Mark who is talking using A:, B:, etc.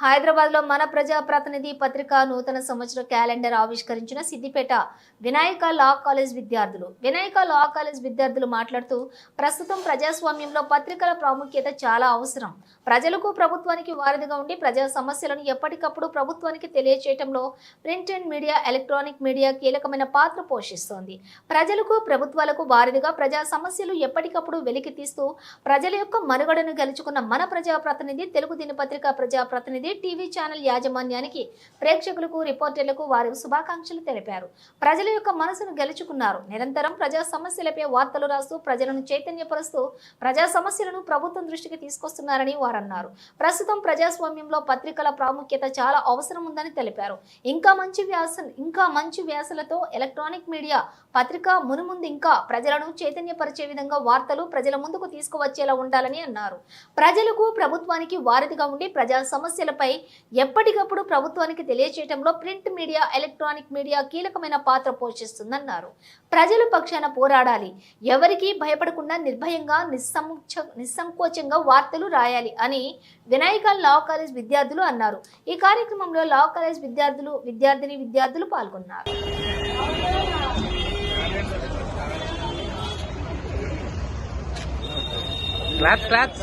A: హైదరాబాద్లో మన ప్రజా ప్రతినిధి పత్రిక నూతన సంవత్సర క్యాలెండర్ ఆవిష్కరించిన సిద్దిపేట వినాయక లా కాలేజ్ విద్యార్థులు. వినాయక లా కాలేజ్ విద్యార్థులు మాట్లాడుతూ ప్రస్తుతం ప్రజాస్వామ్యంలో పత్రికల ప్రాముఖ్యత చాలా అవసరం. ప్రజలకు ప్రభుత్వానికి వారధిగా ఉండి ప్రజా సమస్యలను ఎప్పటికప్పుడు ప్రభుత్వానికి తెలియచేయటంలో print and media electronic media కీలకమైన పాత్ర పోషిస్తోంది. ప్రజలకు ప్రభుత్వాలకు వారధిగా ప్రజా సమస్యలు ఎప్పటికప్పుడు వెలికి తీస్తూ ప్రజల యొక్క మనుగడను గెలుచుకున్న మన ప్రజా ప్రతినిధి తెలుగు దినపత్రిక ప్రజా ప్రతినిధి టీవీ ఛానల్ యాజమాన్యానికి ప్రేక్షకులకు రిపోర్టర్లకు వారు శుభాకాంక్షలు తెలిపారు. ప్రజల యొక్క మనసును గెలుచుకున్నారు. నిరంతరం ప్రజా సమస్యలపై వార్తలు రాస్తూ ప్రజలను చైతన్యపరుస్తూ ప్రజా సమస్యలను ప్రభుత్వం దృష్టికి తీసుకొస్తున్నారని వారన్నారు. ప్రస్తుతం ప్రజాస్వామ్యంలో పత్రికల ప్రాముఖ్యత చాలా అవసరం ఉందని తెలిపారు. ఇంకా మంచి వ్యాస ఇంకా మంచి వ్యాసలతో ఎలక్ట్రానిక్ మీడియా పత్రిక మునుముందు ఇంకా ప్రజలను చైతన్యపరిచే విధంగా వార్తలు ప్రజల ముందుకు తీసుకువచ్చేలా ఉండాలని అన్నారు. ప్రజలకు ప్రభుత్వానికి వారధిగా ఉండి ప్రజా సమస్యలపై ఎప్పటికప్పుడు ప్రభుత్వానికి తెలియచేయడంలో ప్రింట్ మీడియా ఎలక్ట్రానిక్ మీడియా కీలకమైన పాత్ర పోషిస్తుందన్నారు. ప్రజల పక్షాన పోరాడాలి. ఎవరికీ భయపడకుండా నిర్భయంగా నిస్సంచ నిస్సంకోచంగా వార్తలు రాయాలి అని వినాయక లా కాలేజ్ విద్యార్థులు అన్నారు. ఈ కార్యక్రమంలో లా కాలేజ్ విద్యార్థులు విద్యార్థిని విద్యార్థులు పాల్గొన్నారు.
B: Claps claps